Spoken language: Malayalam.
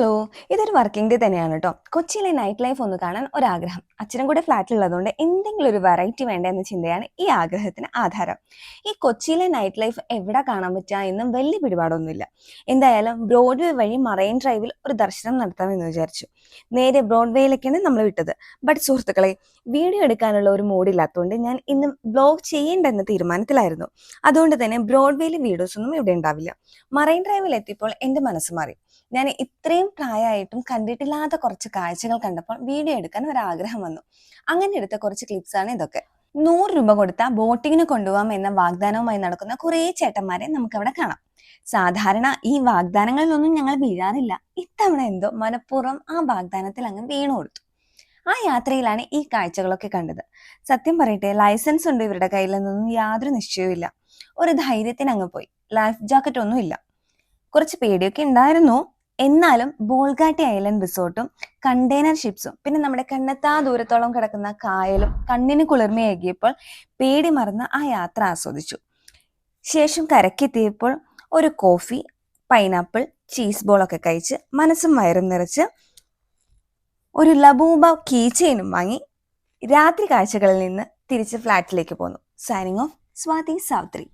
ഹലോ ഇതൊരു വർക്കിംഗ് ഡേ തന്നെയാണ് കേട്ടോ കൊച്ചിയിലെ നൈറ്റ് ലൈഫ് ഒന്ന് കാണാൻ ഒരാഗ്രഹം. അച്ഛനും കൂടെ ഫ്ലാറ്റിലുള്ളതുകൊണ്ട് എന്തെങ്കിലും ഒരു വെറൈറ്റി വേണ്ട എന്ന ചിന്തയാണ് ഈ ആഗ്രഹത്തിന് ആധാരം. ഈ കൊച്ചിയിലെ നൈറ്റ് ലൈഫ് എവിടെ കാണാൻ പറ്റുക എന്നും വലിയ പിടിപാടൊന്നുമില്ല. എന്തായാലും ബ്രോഡ്വേ വഴി മറൈൻ ഡ്രൈവിൽ ഒരു ദർശനം നടത്താമെന്ന് വിചാരിച്ചു. നേരെ ബ്രോഡ്വേയിലേക്കാണ് നമ്മൾ വിട്ടത്. ബട്ട് സുഹൃത്തുക്കളെ വീഡിയോ എടുക്കാനുള്ള ഒരു മൂഡില്ലാത്തതുകൊണ്ട് ഞാൻ ഇന്ന് ബ്ലോഗ് ചെയ്യേണ്ടെന്ന തീരുമാനത്തിലായിരുന്നു. അതുകൊണ്ട് തന്നെ ബ്രോഡ്വേയിലെ വീഡിയോസ് ഒന്നും ഇവിടെ ഉണ്ടാവില്ല. മറൈൻ ഡ്രൈവിൽ എത്തിയപ്പോൾ എന്റെ മനസ്സ് മാറി. ഞാൻ ഇത്രയും പ്രായമായിട്ടും കണ്ടിട്ടില്ലാത്ത കുറച്ച് കാഴ്ചകൾ കണ്ടപ്പോൾ വീഡിയോ എടുക്കാൻ ഒരു ആഗ്രഹം വന്നു. അങ്ങനെ എടുത്ത കുറച്ച് ക്ലിപ്സ് ആണ് ഇതൊക്കെ. നൂറ് രൂപ കൊടുത്ത ബോട്ടിങ്ങിന് കൊണ്ടുപോകാം എന്ന വാഗ്ദാനവുമായി നടക്കുന്ന കുറേ ചേട്ടന്മാരെ നമുക്കവിടെ കാണാം. സാധാരണ ഈ വാഗ്ദാനങ്ങളിലൊന്നും ഞങ്ങൾ വീഴാറില്ല. ഇത്തവണ എന്തോ മനഃപൂർവം ആ വാഗ്ദാനത്തിൽ അങ്ങ് വീണു കൊടുത്തു. ആ യാത്രയിലാണ് ഈ കാഴ്ചകളൊക്കെ കണ്ടത്. സത്യം പറയട്ടെ ലൈസൻസ് ഉണ്ട് ഇവരുടെ കയ്യിൽ നിന്നൊന്നും യാതൊരു നിശ്ചയവുമില്ല. ഒരു ധൈര്യത്തിന് അങ്ങ് പോയി. ലൈഫ് ജാക്കറ്റ് ഒന്നും ഇല്ല കുറച്ച് പേടിയൊക്കെ ഉണ്ടായിരുന്നു? എന്നാലും ബോൾഗാട്ടി ഐലൻഡ് റിസോർട്ടും കണ്ടെയ്നർ ഷിപ്സും പിന്നെ നമ്മുടെ കണ്ണെത്താ ദൂരത്തോളം കിടക്കുന്ന കായലും കണ്ണിന് കുളിർമയേകിയപ്പോൾ പേടി മറന്ന് ആ യാത്ര ആസ്വദിച്ചു. ശേഷം കരക്കെത്തിയപ്പോൾ ഒരു കോഫി പൈനാപ്പിൾ ചീസ് ബോളൊക്കെ കഴിച്ച് മനസ്സും വയറും നിറച്ച് ഒരു ലബൂബ കീ ചെയിനും വാങ്ങി രാത്രി കാഴ്ചകളിൽ നിന്ന് തിരിച്ച് ഫ്ലാറ്റിലേക്ക് പോന്നു. Signing off Swathi Savithri.